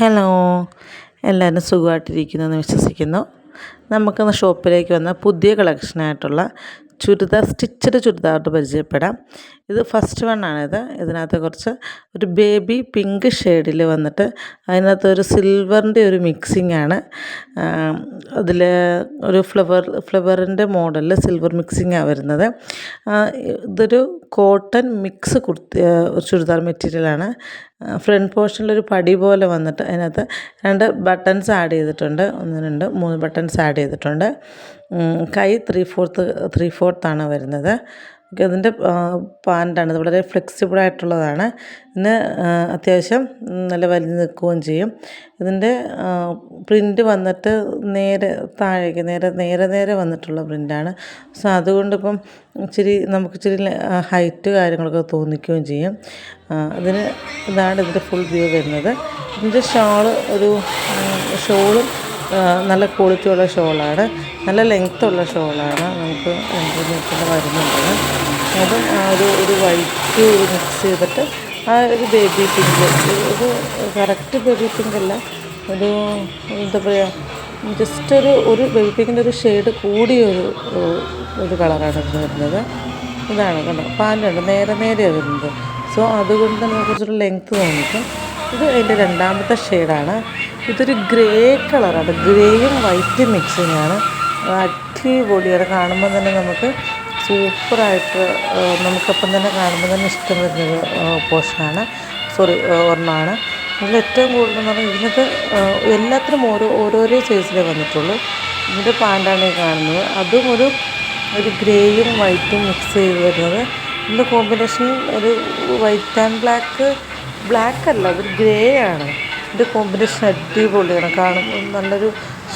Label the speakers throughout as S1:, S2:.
S1: Hello. എല്ലാവരും സുഖമായിട്ടിരിക്കുന്നു എന്ന് വിശ്വസിക്കുന്നു. നമുക്കിന്ന് ഷോപ്പിലേക്ക് വന്ന പുതിയ കളക്ഷനായിട്ടുള്ള ചുരിദാർ സ്റ്റിച്ചഡ് ചുരിദാറിന്റെ പരിചയപ്പെടാം. ഇത് ഫസ്റ്റ് വണ്ണാണിത് ഇതിനകത്ത് കുറച്ച് ഒരു ബേബി പിങ്ക് ഷെയ്ഡിൽ വന്നിട്ട് അതിനകത്ത് ഒരു സിൽവറിന്റെ ഒരു മിക്സിംഗ് ആണ്. അതിൽ ഒരു ഫ്ലവർ ഫ്ലവറിന്റെ മോഡലിൽ സിൽവർ മിക്സിംഗ് ആണ് വരുന്നത്. ഇതൊരു കോട്ടൺ മിക്സ് കുർത്തി ചുരിദാർ മെറ്റീരിയലാണ് ഫ്രണ്ട് പോർഷനിലൊരു പടി പോലെ വന്നിട്ട് അതിനകത്ത് രണ്ട് ബട്ടൺസ് ആഡ് ചെയ്തിട്ടുണ്ട്. ഒന്ന് രണ്ട് മൂന്ന് ബട്ടൺസ് ആഡ് ചെയ്തിട്ടുണ്ട്. കൈ ത്രീ ഫോർത്ത് ത്രീ ഫോർത്താണ് വരുന്നത്. അതിന്റെ പാന്റാണ്. ഇത് വളരെ ഫ്ലെക്സിബിളായിട്ടുള്ളതാണ് ഇതിന് അത്യാവശ്യം നല്ല വലിഞ്ഞ് നിൽക്കുകയും ചെയ്യും. ഇതിന്റെ പ്രിന്റ് വന്നിട്ട് നേരെ താഴേക്ക് നേരെ നേരെ നേരെ വന്നിട്ടുള്ള പ്രിന്റാണ് സോ അതുകൊണ്ടിപ്പം ഇച്ചിരി നമുക്ക് ഇച്ചിരി ഹൈറ്റ് കാര്യങ്ങളൊക്കെ തോന്നിക്കുകയും ചെയ്യും. അതിന് ഇതാണ് ഇതിന്റെ ഫുൾ വ്യൂ വരുന്നത്. ഇതിന്റെ ഷോൾ ഒരു ഷോളും നല്ല ക്വാളിറ്റിയുള്ള ഷോളാണ് നല്ല ലെങ്ത് ഉള്ള ഷോളാണ് നമുക്ക് രണ്ട് മീറ്ററിൽ വരുന്നുണ്ട്. അതും ഒരു ഒരു വൈറ്റ് മിക്സ് ചെയ്തിട്ട് ആ ഒരു ബേബി പിങ്ക് ഒരു കറക്റ്റ് ബേബി പിങ്ക് അല്ല. ഒരു എന്താ പറയുക ജസ്റ്റ് ഒരു ഒരു ബേബി പിങ്കിന്റെ ഒരു ഷെയ്ഡ് കൂടിയ ഒരു ഒരു കളറാണ് വരുന്നത്. ഇതാണ് കണ്ടോ പാന്റുണ്ട് നേരെ നേരെയാണ് വരുന്നത് സോ അതുകൊണ്ട് തന്നെ കുറച്ചൊരു ലെങ്ത്ത് തോന്നിക്കും. ഇത് അതിന്റെ രണ്ടാമത്തെ ഷെയ്ഡാണ് ഇതൊരു ഗ്രേ കളറാണ് ഗ്രേയും വൈറ്റും മിക്സിങ് ആണ് അടിപൊളിയാണ്. കാണുമ്പോൾ തന്നെ നമുക്ക് സൂപ്പറായിട്ട് നമുക്കപ്പം തന്നെ കാണുമ്പോൾ തന്നെ ഇഷ്ടം വരുന്നൊരു പോർഷനാണ് സോറി ഒരെണ്ണമാണ്. ഇതിൽ ഏറ്റവും കൂടുതൽ എന്ന് പറഞ്ഞാൽ ഇതിനകത്ത് എല്ലാത്തിനും ഓരോ ഓരോരോ സൈസിലേ വന്നിട്ടുള്ളൂ. ഇതിന്റെ പാന്റാണ് ഈ കാണുന്നത്. അതും ഒരു ഒരു ഗ്രേയും വൈറ്റും മിക്സ് ചെയ്ത് വരുന്നത്. ഇതിന്റെ കോമ്പിനേഷൻ ഒരു വൈറ്റ് ആൻഡ് ബ്ലാക്ക് ബ്ലാക്ക് അല്ല അതൊരു ഗ്രേ ആണ് ഇതിന്റെ കോമ്പിനേഷൻ അടിപൊളിയാണ്. കാണുമ്പോൾ നല്ലൊരു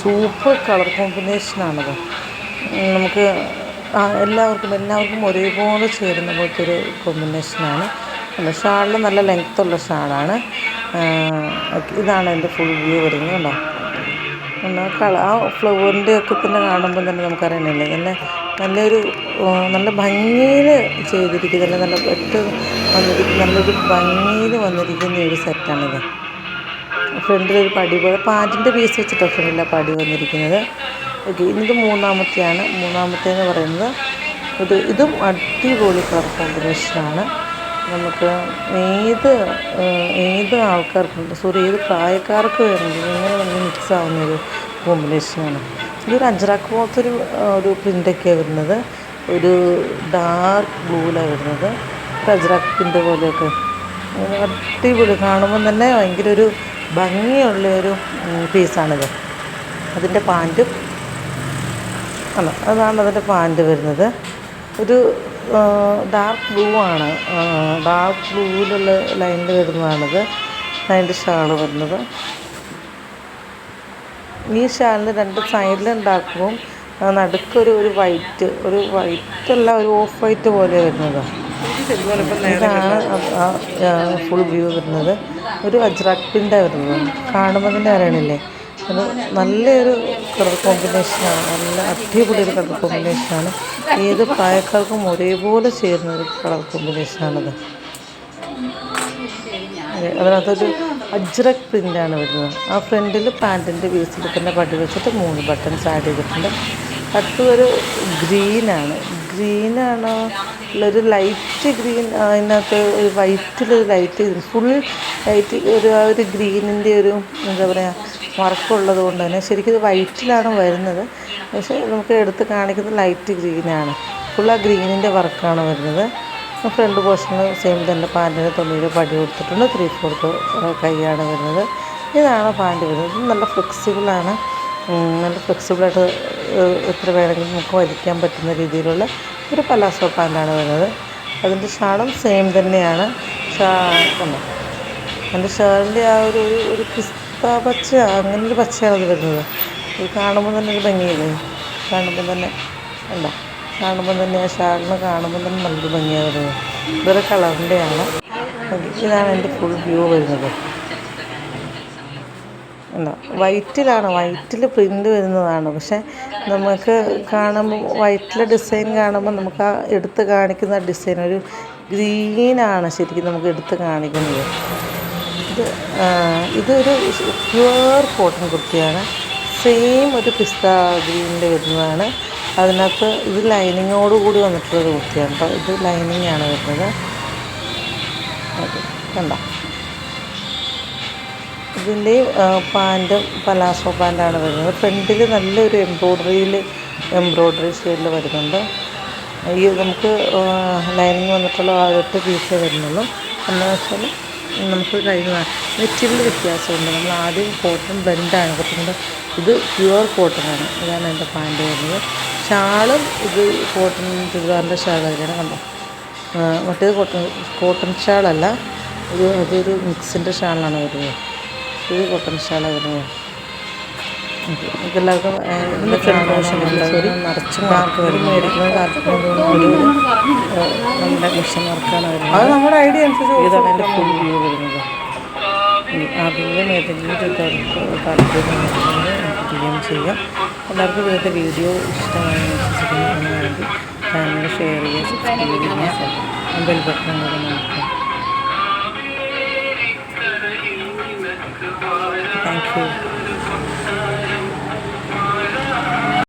S1: സൂപ്പർ കളർ കോമ്പിനേഷനാണത്. നമുക്ക് എല്ലാവർക്കും എല്ലാവർക്കും ഒരേപോലെ ചേരുന്ന പോലത്തെ ഒരു കോമ്പിനേഷനാണ്. ഷാളിൽ നല്ല ലെങ്ത്തുള്ള ഷാളാണ്. ഇതാണ് എന്റെ ഫുൾ വ്യൂ വരുന്നത് കേട്ടോ കള ആ ഫ്ലവറിന്റെ ഒക്കെ തന്നെ കാണുമ്പോൾ തന്നെ നമുക്കറിയണമല്ലേ നല്ല നല്ലൊരു നല്ല ഭംഗിയിൽ ചെയ്തിരിക്കുന്ന നല്ല ഏറ്റവും വന്നിരിക്കുന്ന നല്ലൊരു ഭംഗിയിൽ വന്നിരിക്കുന്ന ഒരു സെറ്റാണിത് ഫ്രണ്ടിലൊരു പടി പോലെ പാറ്റിന്റെ പീസ് വെച്ചിട്ടാണ് ഫ്രണ്ടിൽ പടി വന്നിരിക്കുന്നത്. ഓക്കെ ഇത് മൂന്നാമത്തെയാണ്. മൂന്നാമത്തെ എന്ന് പറയുന്നത് ഇത് ഇതും അടിപൊളി കളർ കോമ്പിനേഷനാണ് നമുക്ക് ഏത് ഏത് ആൾക്കാർക്കും സോറി ഏത് പ്രായക്കാർക്ക് വേണമെങ്കിലും ഇങ്ങനെ വന്ന് മിക്സ് ആവുന്ന ഒരു കോമ്പിനേഷനാണ് ഇതൊരു അജ്രക്ക് പോലത്തെ ഒരു ഒരു പ്രിന്റൊക്കെയാണ് വരുന്നത്. ഒരു ഡാർക്ക് ബ്ലൂവിലാണ് വരുന്നത്. ഒരു പ്രിന്റ് പോലെയൊക്കെ. അടിപൊളി. കാണുമ്പം തന്നെ ഭയങ്കര ഒരു ഭംഗിയുള്ള ഒരു പീസാണിത്. അതിന്റെ പാന്റും അല്ല അതാണ് അതിന്റെ പാന്റ് വരുന്നത്. ഒരു ഡാർക്ക് ബ്ലൂ ആണ്. ഡാർക്ക് ബ്ലൂവിലുള്ള ലൈനിൽ വരുന്നതാണിത്. അതിന്റെ ഷാൾ വരുന്നത്. ഈ ഷാളിന് രണ്ട് സൈഡിലും ഡാർക്കും നടുക്കൊരു ഒരു വൈറ്റ് ഒരു വൈറ്റ് അല്ല ഒരു ഓഫ് വൈറ്റ് പോലെ വരുന്നത്. ഇതാണ് ഫുൾ വ്യൂ വരുന്നത്. ഒരു അജ്രക്കിന്റെ വരുന്നത് കാണുമ്പോൾ തന്നെ അറിയണില്ലേ? അത് നല്ലൊരു കളർ കോമ്പിനേഷനാണ് നല്ല അടിപൊളി ഒരു കളർ കോമ്പിനേഷനാണ് ഏത് പ്രായക്കാർക്കും ഒരേപോലെ ചേരുന്ന ഒരു കളർ കോമ്പിനേഷനാണത് അതിനകത്തൊരു അജ്രക് പ്രിന്റാണ് വരുന്നത്. ആ ഫ്രണ്ടിൽ പാന്റിന്റെ പീസിൽ തന്നെ പട്ടി വെച്ചിട്ട് മൂന്ന് ബട്ടൺസ് ആഡ് ചെയ്തിട്ടുണ്ട്. അടുത്ത ഒരു ഗ്രീനാണ്. ഗ്രീനാണോ? ഉള്ളൊരു ലൈറ്റ് ഗ്രീൻ അതിനകത്ത് ഒരു വൈറ്റിലൊരു ലൈറ്റ് ഫുൾ ലൈറ്റ് ഒരു ആ ഒരു ഗ്രീനിന്റെ ഒരു എന്താ പറയുക വർക്കുള്ളത് കൊണ്ട് തന്നെ. ശരിക്കും ഇത് വൈറ്റിലാണ് വരുന്നത്. പക്ഷേ നമുക്ക് എടുത്ത് കാണിക്കുന്നത് ലൈറ്റ് ഗ്രീനാണ്. ഫുൾ ആ ഗ്രീനിന്റെ വർക്കാണ് വരുന്നത്. ഫ്രണ്ട് പോർഷന് സെയിം തന്നെ പാന്റിന് തുണിയിൽ പടി കൊടുത്തിട്ടുണ്ട്. ത്രീ ഫോർത്ത് കൈയാണ് വരുന്നത്. ഇതാണ് പാന്റ് വരുന്നത്. നല്ല ഫ്ലെക്സിബിളാണ് നല്ല ഫ്ലെക്സിബിളായിട്ട് എത്ര വേണമെങ്കിലും നമുക്ക് വലിക്കാൻ പറ്റുന്ന രീതിയിലുള്ള ഒരു പലാസോ പാന്റാണ് വരുന്നത്. അതിന്റെ ഷാളും സെയിം തന്നെയാണ്. ഷാ കണ്ടോ? എന്റെ ഷാളിന്റെ ആ ഒരു ഒരു പിസ്ത പച്ച ഒരു പച്ചയാണ് അത് വരുന്നത്. ഇത് കാണുമ്പോൾ തന്നെ ഒരു ഭംഗിയില്ലേ? കാണുമ്പോൾ തന്നെ ഉണ്ടോ കാണുമ്പോൾ തന്നെ ആ ഷാളിന് കാണുമ്പോൾ തന്നെ നല്ലൊരു ഭംഗിയാണ് വരുന്നത്. ഇതൊരു കളറിന്റെയാണ് ഇതാണ് എന്റെ ഫുൾ വ്യൂ വരുന്നത്. എന്താ വൈറ്റിലാണ് വൈറ്റിൽ പ്രിന്റ് വരുന്നതാണ്. പക്ഷേ നമുക്ക് കാണുമ്പോൾ വൈറ്റിലെ ഡിസൈൻ കാണുമ്പോൾ നമുക്ക് ആ എടുത്ത് കാണിക്കുന്ന ഡിസൈൻ ഒരു ഗ്രീനാണ് ശരിക്കും നമുക്ക് എടുത്ത് കാണിക്കുന്നത്. ഇത് ഇതൊരു പ്യുവർ കോട്ടൺ കുർത്തിയാണ്. സെയിം ഒരു പിസ്ത ഗ്രീനിൽ വരുന്നതാണ്. അതിനകത്ത് ഇത് ലൈനിങ്ങോട് കൂടി വന്നിട്ടുള്ളൊരു കുർത്തിയാണ്. കേട്ടോ ഇത് ലൈനിങ്ങാണ് വരുന്നത്. അത് കണ്ടോ? ഇതിന്റെ പാന്റും പലാസോ പാന്റാണ് വരുന്നത്. ഫ്രണ്ടിൽ നല്ലൊരു എംബ്രോയ്ഡറിയിൽ എംബ്രോയിഡറി സ്റ്റൈലിൽ വരുന്നുണ്ട്. ഈ നമുക്ക് ലൈനിങ് വന്നിട്ടുള്ള ആ ഒറ്റ പീസേ വരുന്നുള്ളൂ. എന്താണെന്ന് വെച്ചാൽ നമുക്ക് കഴിഞ്ഞ മെറ്റീരിയൽ വ്യത്യാസമുണ്ട്. നമ്മൾ ആദ്യം കോട്ടൺ ബ്ലെൻഡാണ് കൊടുക്കുന്നത്. ഇത് പ്യുവർ കോട്ടണാണ് ഇതാണ് എന്റെ പാന്റ് വരുന്നത്. ഷാളും ഇത് കോട്ടൺ ചുരിദാറിന്റെ ഷാളായിരിക്കണം കണ്ടോ മറ്റേത് കോട്ടൺ കോട്ടൺ ഷാളല്ല. ഇത് അതൊരു മിക്സിന്റെ ഷാളാണ് വരുന്നത്. ഇത് കോട്ടൺ ഷാളാണ് വരുന്നത് പോർഷൻ നിറച്ചും മാർക്ക് വരുന്നത്. മേടിക്കുന്നത് നമ്മുടെ മിഷൻ വർക്കാണ് വരുന്നത്.
S2: അത് നമ്മുടെ ഐഡിയ അനുസരിച്ച്
S1: ഇതാണ് എന്റെ ഫുൾ വ്യൂ വരുന്നത്. അതിലും ഏതെങ്കിലും ചുരിദാർക്ക് താല്പര്യം ഡി എം ചെയ്യാം. എല്ലാവർക്കും ഇതിന്റെ വീഡിയോ ഇഷ്ടമായി വിശ്വസിക്കുന്നു. ചാനൽ ഷെയർ ചെയ്യുക സബ്സ്ക്രൈബ് ചെയ്യുക ബെൽ ബട്ടൺ കൂടെ നമുക്ക് thank you.